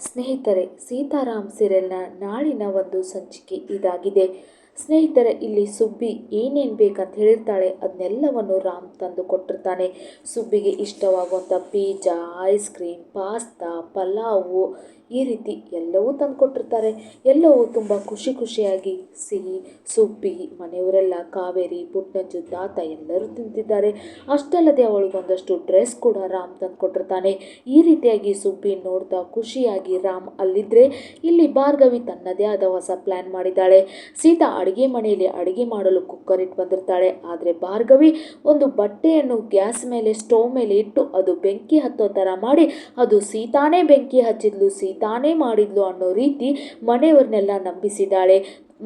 ಸ್ನೇಹಿತರೆ, ಸೀತಾರಾಮ್ ಸೀರಿಯಲ್ನ ನಾಳಿನ ಒಂದು ಸಂಚಿಕೆ ಇದಾಗಿದೆ. ಸ್ನೇಹಿತರೆ, ಇಲ್ಲಿ ಸುಬ್ಬಿ ಏನೇನು ಬೇಕಂತ ಹೇಳಿರ್ತಾಳೆ ಅದನ್ನೆಲ್ಲವನ್ನು ರಾಮ್ ತಂದು ಕೊಟ್ಟಿರ್ತಾನೆ. ಸುಬ್ಬಿಗೆ ಇಷ್ಟವಾಗುವಂಥ pizza, ice cream, pasta, pulao ಈ ರೀತಿ ಎಲ್ಲವೂ ತಂದುಕೊಟ್ಟಿರ್ತಾರೆ. ಎಲ್ಲವೂ ತುಂಬ ಖುಷಿ ಖುಷಿಯಾಗಿ ಸಿಹಿ ಸುಬ್ಬಿ ಮನೆಯವರೆಲ್ಲ ಕಾವೇರಿ ಪುಟ್ಟಂಜು ತಾತ ಎಲ್ಲರೂ ತಿಂತಿದ್ದಾರೆ. ಅಷ್ಟಲ್ಲದೆ ಅವಳಿಗೊಂದಷ್ಟು ಡ್ರೆಸ್ ಕೂಡ ರಾಮ್ ತಂದುಕೊಟ್ಟಿರ್ತಾನೆ. ಈ ರೀತಿಯಾಗಿ ಸುಬ್ಬಿ ನೋಡ್ತಾ ಖುಷಿಯಾಗಿ ರಾಮ್ ಅಲ್ಲಿದ್ದರೆ ಇಲ್ಲಿ ಭಾರ್ಗವಿ ತನ್ನದೇ ಆದ ಹೊಸ ಪ್ಲ್ಯಾನ್ ಮಾಡಿದ್ದಾಳೆ. ಸೀತಾ ಅಡುಗೆ ಮನೆಯಲ್ಲಿ ಅಡುಗೆ ಮಾಡಲು ಕುಕ್ಕರ್ ಇಟ್ಟು ಬಂದಿರ್ತಾಳೆ. ಆದರೆ ಭಾರ್ಗವಿ ಒಂದು ಬಟ್ಟೆಯನ್ನು ಗ್ಯಾಸ್ ಮೇಲೆ ಸ್ಟೋವ್ ಮೇಲೆ ಇಟ್ಟು ಅದು ಬೆಂಕಿ ಹತ್ತೋ ಥರ ಮಾಡಿ ಅದು ಸೀತಾನೇ ಬೆಂಕಿ ಹಚ್ಚಿದ್ಲು. ಸೀತಾನೇ ಮಾಡಿದ್ಲು ಅನ್ನೋ ರೀತಿ ಮನೆಯವ್ರನ್ನೆಲ್ಲ ನಂಬಿಸಿದ್ದಾಳೆ.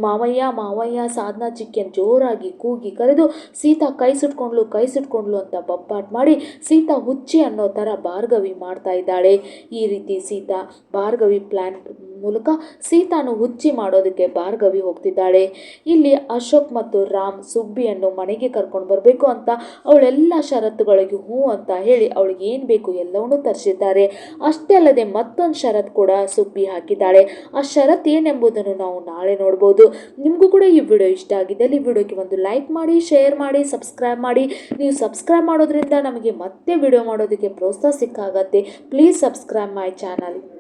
ಮಾವಯ್ಯ ಮಾವಯ್ಯ ಸಾಧನಾ ಚಿಕ್ಕನ್ ಜೋರಾಗಿ ಕೂಗಿ ಕರೆದು, ಸೀತಾ ಕೈ ಸುಟ್ಕೊಂಡ್ಲು ಕೈ ಸುಟ್ಕೊಂಡ್ಲು ಅಂತ ಬಪ್ಪಾಟ್ ಮಾಡಿ ಸೀತಾ ಹುಚ್ಚಿ ಅನ್ನೋ ಥರ ಭಾರ್ಗವಿ ಮಾಡ್ತಾ ಇದ್ದಾಳೆ. ಈ ರೀತಿ ಸೀತಾ ಭಾರ್ಗವಿ ಪ್ಲ್ಯಾನ್ ಮೂಲಕ ಸೀತಾನು ಹುಚ್ಚಿ ಮಾಡೋದಕ್ಕೆ ಭಾರ್ಗವಿ ಹೋಗ್ತಿದ್ದಾಳೆ. ಇಲ್ಲಿ ಅಶೋಕ್ ಮತ್ತು ರಾಮ್ ಸುಬ್ಬಿಯನ್ನು ಮನೆಗೆ ಕರ್ಕೊಂಡು ಬರಬೇಕು ಅಂತ ಅವಳೆಲ್ಲ ಷರತ್ತುಗಳಿಗೆ ಹ್ಞೂ ಅಂತ ಹೇಳಿ ಅವಳಿಗೆ ಏನು ಬೇಕು ಎಲ್ಲವನ್ನೂ ತರಿಸಿದ್ದಾರೆ. ಅಷ್ಟೇ ಅಲ್ಲದೆ ಮತ್ತೊಂದು ಷರತ್ತು ಕೂಡ ಸುಬ್ಬಿ ಹಾಕಿದ್ದಾಳೆ. ಆ ಷರತ್ ಏನೆಂಬುದನ್ನು ನಾವು ನಾಳೆ ನೋಡ್ಬೋದು. ನಿಮಗೂ ಕೂಡ ಈ ವಿಡಿಯೋ ಇಷ್ಟ ಆಗಿದ್ದಲ್ಲಿ ಈ ವಿಡಿಯೋಗೆ ಒಂದು ಲೈಕ್ ಮಾಡಿ, ಶೇರ್ ಮಾಡಿ, ಸಬ್ಸ್ಕ್ರೈಬ್ ಮಾಡಿ. ನೀವು ಸಬ್ಸ್ಕ್ರೈಬ್ ಮಾಡೋದ್ರಿಂದ ನಮಗೆ ಮತ್ತೆ ವಿಡಿಯೋ ಮಾಡೋದಕ್ಕೆ ಪ್ರೋತ್ಸಾಹ ಸಿಕ್ಕಾಗತ್ತೆ. Please subscribe my channel.